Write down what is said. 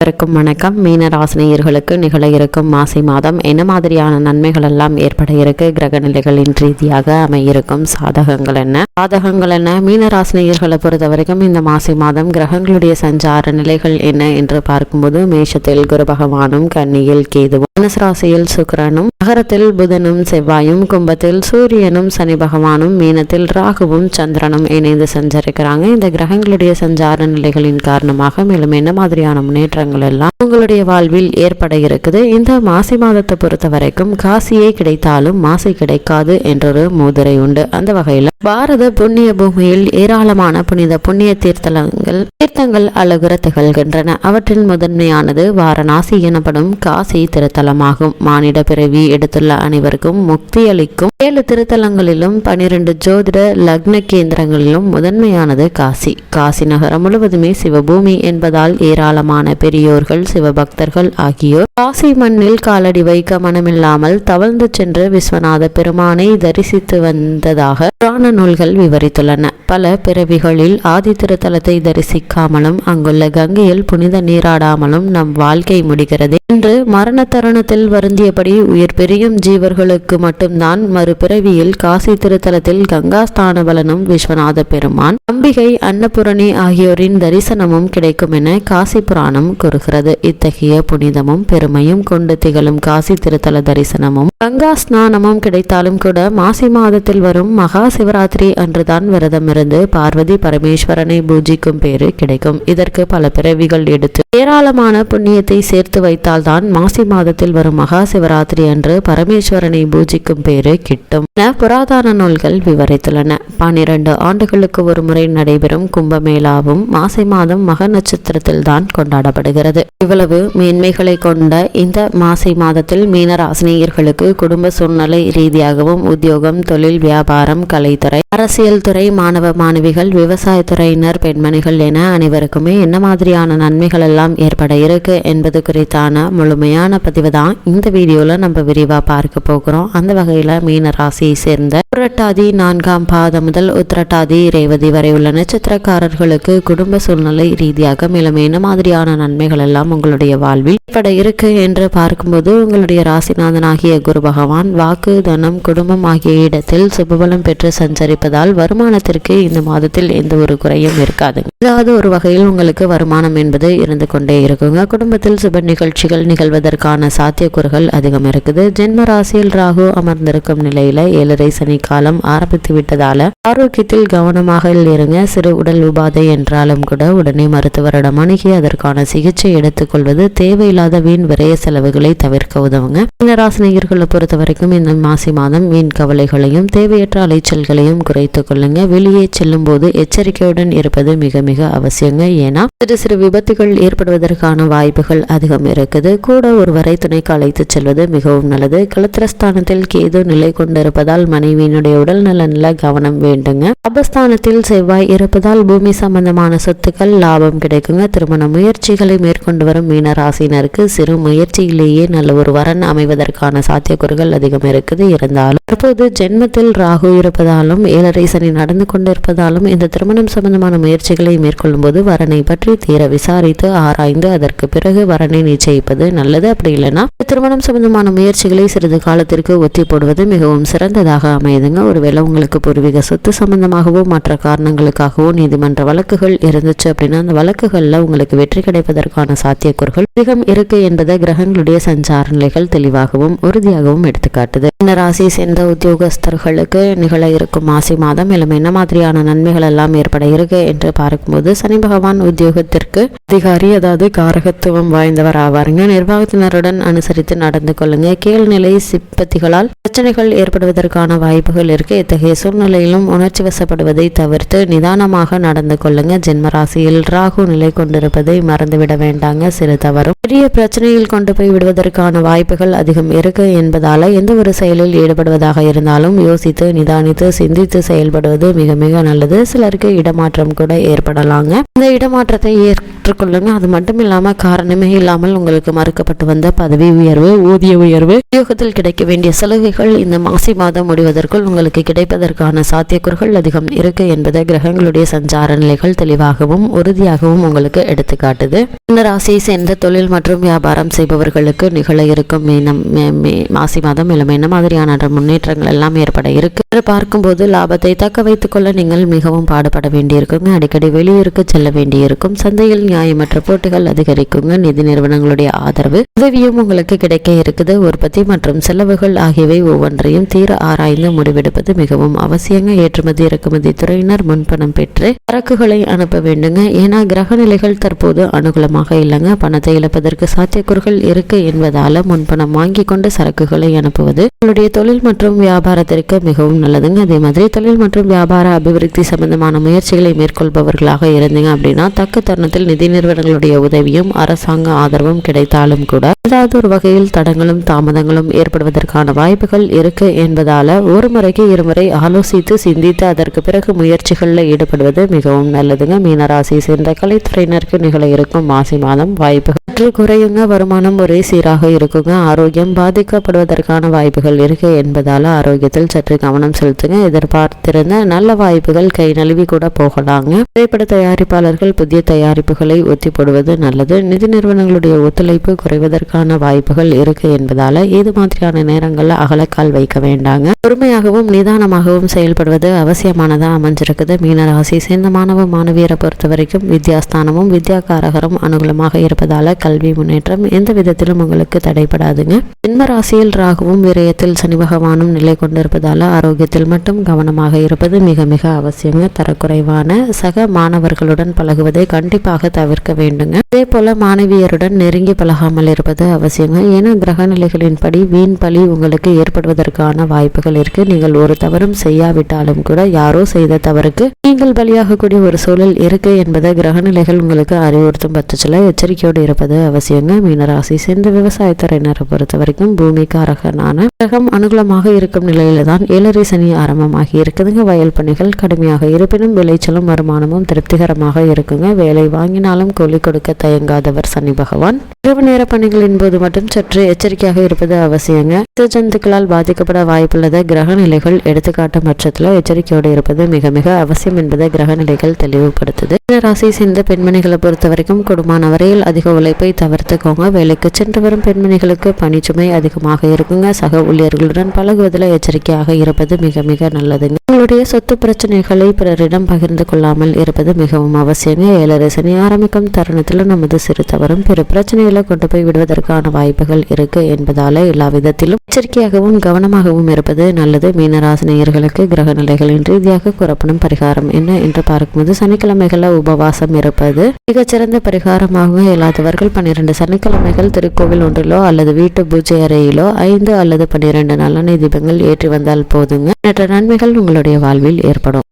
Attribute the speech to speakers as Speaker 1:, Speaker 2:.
Speaker 1: இருக்கும் வணக்கம். மீன ராசினியர்களுக்கு நிகழ இருக்கும் மாசி மாதம் என்ன மாதிரியான நன்மைகள் எல்லாம் ஏற்பட இருக்கு? கிரக நிலைகளின் ரீதியாக அமையிருக்கும் சாதகங்கள் என்ன? சாதகங்கள் என்ன? மீன ராசினியர்களை பொறுத்த வரைக்கும் இந்த மாசி மாதம் கிரகங்களுடைய சஞ்சார நிலைகள் என்ன என்று பார்க்கும்போது மேஷத்தில் குரு பகவானும் கன்னியில் கேதுவும் தனுசு ராசியில் சுக்கிரனும் நகரத்தில் புதனும் செவ்வாயும் கும்பத்தில் சூரியனும் சனி பகவானும் மீனத்தில் ராகுவும் சந்திரனும் இணைந்து சஞ்சரிக்கிறாங்க. இந்த கிரகங்களுடைய சஞ்சார நிலைகளின் காரணமாக மேலும் என்ன மாதிரியான முன்னேற்றங்கள் மாற்றங்கள் எல்லாம் உங்களுடைய வாழ்வில் ஏற்பட இருக்குது. இந்த மாசி மாதத்தை பொறுத்த வரைக்கும் காசியே கிடைத்தாலும் மாசி கிடைக்காது என்றொரு மூதுரை உண்டு. அந்த வகையில் பாரத புண்ணிய பூமியில் ஏராளமான புனித புண்ணிய தீர்த்தலங்கள் தீர்த்தங்கள் அழகுற திகழ்கின்றன அவற்றில் முதன்மையானது வாரணாசி எனப்படும் காசி திருத்தலமாகும். மானிட பிறவி எடுத்துள்ள அனைவருக்கும் முக்தி அளிக்கும். ஏழு திருத்தலங்களிலும் பனிரெண்டு ஜோதிட லக்ன கேந்திரங்களிலும் முதன்மையானது காசி. காசி நகரம் முழுவதுமே சிவபூமி என்பதால் ஏராளமான பெரிய பெரியோர்கள் சிவபக்தர்கள் ஆகியோர். காசி மண்ணில் காலடி வைக்க மனமில்லாமல் தவழ்ந்து சென்று விஸ்வநாத பெருமானை தரிசித்து வந்ததாக புராண நூல்கள் விவரித்துள்ளன. பல பிறவிகளில் ஆதித்திருத்தலத்தை தரிசிக்காமலும் அங்குள்ள கங்கையில் புனித நீராடாமலும் நம் வாழ்க்கை முடிகிறது. இன்று மரண தருணத்தில் வருந்தியபடி உயிர் பிரியும் ஜீவர்களுக்கு மட்டும்தான் மறுபிறவியில் காசி திருத்தலத்தில் கங்கா ஸ்தான பலனும் விஸ்வநாத பெருமான். அம்பிகை அன்னபூரணி ஆகியோரின் தரிசனமும் கிடைக்கும் என காசி புராணம் கூறுகிறது. இத்தகைய புனிதமும் பெருமையும் கொண்டு திகழும் காசி திருத்தல தரிசனமும் கங்கா ஸ்நானமும் கிடைத்தாலும் கூட மாசி மாதத்தில் வரும் மகா சிவராத்திரி அன்றுதான் விரதம் இருந்து பார்வதி பரமேஸ்வரனை பூஜிக்கும் பேரு கிடைக்கும். இதற்கு பல பிறவிகள் எடுத்து ஏராளமான புண்ணியத்தை சேர்த்து வைத்தால்தான் மாசி மாதத்தில் வரும் மகா சிவராத்திரி அன்று பரமேஸ்வரனை பூஜிக்கும் பேரு கிட்டும் என புராதன நூல்கள் விவரித்துள்ளன. பனிரெண்டு ஆண்டுகளுக்கு ஒரு முறை நடைபெறும் கும்பமேளாவும் மாசி மாதம் மக நட்சத்திரத்தில் தான் கொண்டாடப்படுகிறது இவ்வளவு மேன்மைகளை கொண்ட இந்த மாசி மாதத்தில் மீனராசினியர்களுக்கு குடும்ப சூழ்நிலை ரீதியாகவும் உத்தியோகம் தொழில் வியாபாரம் கலைத்துறை அரசியல் துறை மாணவ மாணவிகள் விவசாயத்துறையினர் பெண்மணிகள் என அனைவருக்குமே என்ன மாதிரியான நன்மைகள் எல்லாம் ஏற்பட இருக்கு என்பது குறித்தான முழுமையான பதிவு தான் இந்த வீடியோல நம்ம விரிவா பார்க்க போகிறோம். அந்த வகையில மீன ராசியை சேர்ந்த புரட்டாதி நான்காம் பாதம் முதல் உத்திரட்டாதி ரேவதி வரை உள்ள நட்சத்திரக்காரர்களுக்கு குடும்ப சூழ்நிலை ரீதியாக மேலும் என்ன மாதிரியான நன்மை நன்மைகள் எல்லாம் உங்களுடைய வாழ்வில் பட இருக்கு என்று பார்க்கும்போது உங்களுடைய ராசிநாதனாகிய குரு பகவான் வாக்கு தனம் குடும்பம் ஆகிய இடத்தில் சுபபலம் பெற்று சஞ்சரிப்பதால் வருமானத்திற்கு இந்த மாதத்தில் எந்த ஒரு குறையும் இருக்காது. ஏதாவது ஒரு வகையில் உங்களுக்கு வருமானம் என்பது இருந்து கொண்டே இருக்குங்க. குடும்பத்தில் சுப நிகழ்ச்சிகள் நிகழ்வதற்கான சாத்தியக்கூறுகள் அதிகம் இருக்குது. ஜென்ம ராசியில் ராகு அமர்ந்திருக்கும் நிலையில ஏழரை சனி காலம் ஆரம்பித்து விட்டதால ஆரோக்கியத்தில் கவனமாக இருங்க. சிறு உடல் உபாதை என்றாலும் கூட உடனே மருத்துவரிடம் அணுகி அதற்கான சிகிச்சை எடுத்துக்கொள்வது தேவையில்லாத வீண் விரைய செலவுகளை தவிர்க்க உதவுங்க. மீனராசினியர்களை பொறுத்த வரைக்கும் இந்த மாசி மாதம் வீண் கவலைகளையும் தேவையற்ற அலைச்சல்களையும் குறைத்துக் கொள்ளுங்க. வெளியே செல்லும் போது எச்சரிக்கையுடன் இருப்பது மிக மிக அவசியங்க. ஏன்னா சிறு சிறு விபத்துகள் ஏற்படுவதற்கான வாய்ப்புகள் அதிகம் இருக்குது. கூட ஒருவரை துணைக்கு அழைத்து செல்வது மிகவும் நல்லது. கலத்திரஸ்தானத்தில் கேது நிலை கொண்டிருப்பதால் மனைவியினுடைய உடல் நலன்ல கவனம் வேண்டுங்க. அபஸ்தானத்தில் செவ்வாய் இருப்பதால் பூமி சம்பந்தமான சொத்துக்கள் லாபம் கிடைக்குங்க. திருமண முயற்சிகளை மேற்கொண்டு வரும் மீன ராசினருக்கு சிறு முயற்சியிலேயே நல்ல ஒரு வரன் அமைவதற்கான சாத்தியக்கூறுகள் அதிகம் இருக்குது. இருந்தாலும் தற்போது ஜென்மத்தில் ராகு இருப்பதாலும் ஏழரை சனி நடந்து கொண்டிருப்பதாலும் இந்த திருமணம் சம்பந்தமான முயற்சிகளை மேற்கொள்ளும் போது வரனை பற்றி தீர விசாரித்து ஆராய்ந்து அதற்கு பிறகு வரனை நிச்சயிப்பது நல்லது. அப்படி இல்லைன்னா திருமணம் சம்பந்தமான முயற்சிகளை சிறிது காலத்திற்கு ஒத்தி போடுவது மிகவும் சிறந்ததாக அமையுதுங்க. ஒருவேளை உங்களுக்கு பூர்வீக சொத்து சம்பந்தமாகவோ மற்ற காரணங்களுக்காகவோ நீதிமன்ற வழக்குகள் இருந்துச்சு அப்படின்னா அந்த வழக்குகளில் உங்களுக்கு வெற்றி கிடைப்பதற்கு வருவதற்கான சாத்தியக்கூறுகள் அதிகம் இருக்கு என்பதை கிரகங்களுடைய சஞ்சார நிலைகள் தெளிவாகவும் உறுதியாகவும் எடுத்துக்காட்டுது. இந்த ராசியை சேர்ந்த உத்தியோகஸ்தர்களுக்கு நிகழ இருக்கும் மாசி மாதம் மேலும் என்ன மாதிரியான நன்மைகள் எல்லாம் ஏற்பட இருக்கு என்று பார்க்கும்போது சனி பகவான் உத்தியோகத்திற்கு அதிகாரி அதாவது காரகத்துவம் வாய்ந்தவர் ஆவாருங்க. நிர்வாகத்தினருடன் அனுசரித்து நடந்து கொள்ளுங்க. கீழ்நிலை சிப்பத்திகளால் பிரச்சனைகள் ஏற்படுவதற்கான வாய்ப்புகள் இருக்கு. இத்தகைய சூழ்நிலையிலும் உணர்ச்சி வசப்படுவதை தவிர்த்து நிதானமாக நடந்து கொள்ளுங்க. ஜென்ம ராசியில் ராகு நிலை கொண்டிருப்பதை மறந்துவிட வேண்டாங்க சிறு தவறும். பெரிய பிரச்சனையில் கொண்டு போய் விடுவதற்கான வாய்ப்புகள் அதிகம் இருக்கு என்பதால எந்த ஒரு செயலில் ஈடுபடுவதாக இருந்தாலும் யோசித்து நிதானித்து சிந்தித்து செயல்படுவது மிக மிக நல்லது. சிலருக்கு இடமாற்றம் கூட ஏற்படலாங்க. இந்த இடமாற்றத்தை ஏற்றுக்கொள்ளுங்க. அது மட்டும் இல்லாம காரணமே இல்லாமல் உங்களுக்கு மறுக்கப்பட்டு வந்த பதவி உயர்வு ஊதிய உயர்வு உத்தியோகத்தில் கிடைக்க வேண்டிய சலுகைகள் இந்த மாசி மாதம் முடிவதற்குள் உங்களுக்கு கிடைப்பதற்கான சாத்தியக்கூறுகள் அதிகம் இருக்கு என்பதை கிரகங்களுடைய சஞ்சார நிலைகள் தெளிவாகவும் உறுதியாகவும் உங்களுக்கு எடுத்துக்காட்டுது. ராசியை சேர்ந்த தொழில் மற்றும் வியாபாரம் செய்பவர்களுக்கு நிகழ இருக்கும் மீனம் மாசி மாதம் மேலும் என்ன மாதிரியான முன்னேற்றங்கள் எல்லாம் ஏற்பட இருக்கு. பார்க்கும்போது லாபத்தை தக்க வைத்துக் கொள்ள நீங்கள் மிகவும் பாடுபட வேண்டியிருக்குங்க. அடிக்கடி வெளியூருக்கு செல்ல வேண்டியிருக்கும். சந்தையில் நியாயமற்ற போட்டிகள் அதிகரிக்குங்க. நிதி நிறுவனங்களுடைய ஆதரவு உதவியும் உங்களுக்கு கிடைக்க இருக்குது. உற்பத்தி மற்றும் செலவுகள் ஆகியவை ஒவ்வொன்றையும் தீர ஆராய்ந்து முடிவெடுப்பது மிகவும் அவசியங்க. ஏற்றுமதி இறக்குமதி துறையினர் முன்பணம் பெற்று சரக்குகளை அனுப்ப வேண்டுங்க. ஏன்னா கிரக நிலைகள் தற்போது அனுகூலமாக இல்லைங்க. பணத்தை இழப்பதற்கு சாத்தியக்கூறுகள் இருக்கு என்பதால முன்பணம் வாங்கி கொண்டு சரக்குகளை அனுப்புவது உங்களுடைய தொழில் மற்றும் வியாபாரத்திற்கு மிகவும் நல்லதுங்க. அதே மாதிரி தொழில் மற்றும் வியாபார அபிவிருத்தி சம்பந்தமான முயற்சிகளை மேற்கொள்பவர்களாக இருந்தீங்க அப்படின்னா தக்க தருணத்தில் நிதி நிறுவனங்களுடைய உதவியும் அரசாங்க ஆதரவும் கிடைத்தாலும் கூட ஏதாவது ஒரு வகையில் தடங்களும் தாமதங்களும் ஏற்படுவதற்கான வாய்ப்புகள் இருக்கு என்பதால ஒரு முறைக்கு இருமுறை ஆலோசித்து சிந்தித்து அதற்கு பிறகு முயற்சிகளில் ஈடுபடுவது மிகவும் நல்லதுங்க. மீனராசி சேர்ந்த கலைத்துறையினருக்கு நிகழ இருக்கும் மாசி மாதம் வாய்ப்புகள். சற்று குறையுங்க வருமானம் ஒரே சீராக இருக்குங்க. ஆரோக்கியம் பாதிக்கப்படுவதற்கான வாய்ப்புகள் இருக்கு என்பதால் ஆரோக்கியத்தில் சற்று கவனம் செலுத்துங்க. எதிர்பார்த்திருந்த நல்ல வாய்ப்புகள் கை நழுவி கூட போகலாங்க. திரைப்பட தயாரிப்பாளர்கள் புதிய தயாரிப்புகளை ஒத்தி போடுவது நல்லது. நிதி நிறுவனங்களுடைய ஒத்துழைப்பு குறைவதற்கான வாய்ப்புகள் இருக்கு என்பதால இது மாதிரியான நேரங்களில் அகலக்கால் வைக்க வேண்டாங்க. பொறுமையாகவும் நிதானமாகவும் செயல்படுவது அவசியமானதாக அமைஞ்சிருக்குது. மீனராசி சேர்ந்த மாணவ மாணவியரை பொறுத்த வரைக்கும் வித்யாஸ்தானமும் வித்யாகாரகரும் அனுகூலமாக இருப்பதால கல்வி முன்னேற்றம் எந்த விதத்திலும் உங்களுக்கு தடைபடாதுங்க. ஜென்ம ராசியில் ராகுவும் விரயத்தில் சனி பகவானும் நிலை கொண்டிருப்பதால ஆரோக்கியத்தில் மட்டும் கவனமாக இருப்பது மிக மிக அவசியங்க. தரக்குறைவான சக மாணவர்களுடன் பழகுவதை கண்டிப்பாக தவிர்க்க வேண்டுங்க. அதே போல மாணவியருடன் நெருங்கி பழகாமல் இருப்பது அவசியங்க. ஏன்னா கிரக நிலைகளின்படி வீண் பழி உங்களுக்கு ஏற்படுவதற்கான வாய்ப்புகள் இருக்கு. நீங்கள் ஒரு தவறும் செய்யாவிட்டாலும் கூட யாரோ செய்த தவறுக்கு நீங்கள் பலியாகக்கூடிய ஒரு சூழல் இருக்கு என்பதை கிரகநிலைகள் உங்களுக்கு அறிவுறுத்தும் பட்சத்தில் எச்சரிக்கையோடு இருப்பது அவசியங்க. மீனராசி சேர்ந்த விவசாயத்துறையினரை பொறுத்த வரைக்கும் பூமிக்காரகனான கிரகம் அனுகூலமாக இருக்கும் நிலையில தான் ஏழரை சனி ஆரம்பமாகி இருக்குதுங்க. வயல் பணிகள் கடுமையாக இருப்பினும் விளைச்சலும் வருமானமும் திருப்திகரமாக இருக்குங்க. வேலை வாங்கினாலும் கூலி கொடுக்க தயங்காதவர் சனி பகவான். இரவு நேர பணிகளின் போது மட்டும் சற்று எச்சரிக்கையாக இருப்பது அவசியங்க. ஜந்துக்களால் பாதிக்கப்பட வாய்ப்புள்ளத. கிரக நிலைகள் எடுத்துக்காட்டும் பட்சத்தில் எச்சரிக்கையோடு இருப்பது மிக மிக அவசியம் என்பதை கிரக நிலைகள் தெளிவுபடுத்துது. ராசி சேர்ந்த பெண்மணிகளை பொறுத்த வரைக்கும் குடும்பமான வரையில் அதிக உழைப்பை தவிர்த்துக்கோங்க. வேலைக்கு சென்று வரும் பெண்மணிகளுக்கு பணிச்சுமை அதிகமாக இருக்குங்க. சக ஊழியர்களுடன் பழகுவதில் எச்சரிக்கையாக இருப்பது மிக மிக நல்லதுங்க. உங்களுடைய சொத்து பிரச்சனைகளை பிறரிடம் பகிர்ந்து கொள்ளாமல் இருப்பது மிகவும் அவசியங்க. ஏழரை சனி ஆரம்பிக்கும் தருணத்தில் நமது சிறு தவறும் பிற பிரச்சனைகளை கொண்டு போய் விடுவதற்கான வாய்ப்புகள் இருக்கு என்பதால எல்லா விதத்திலும் எச்சரிக்கையாகவும் கவனமாகவும் இருப்பது நல்லது. மீனராசினியர்களுக்கு கிரக நிலைகளின் ரீதியாக கூறப்படும் பரிகாரம் என்ன என்று பார்க்கும்போது சனிக்கிழமைகளில் உபவாசம் இருப்பது மிகச்சிறந்த வாரமாக இல்லாதவர்கள் பன்னிரண்டு சனிக்கிழமைகள் திருக்கோவில் ஒன்றிலோ அல்லது வீட்டு பூஜை அறையிலோ ஐந்து அல்லது பன்னிரண்டு நல்லெண்ணெய் தீபங்கள் ஏற்றி வந்தால் போதுங்க. மற்ற நன்மைகள் உங்களுடைய வாழ்வில் ஏற்படும்.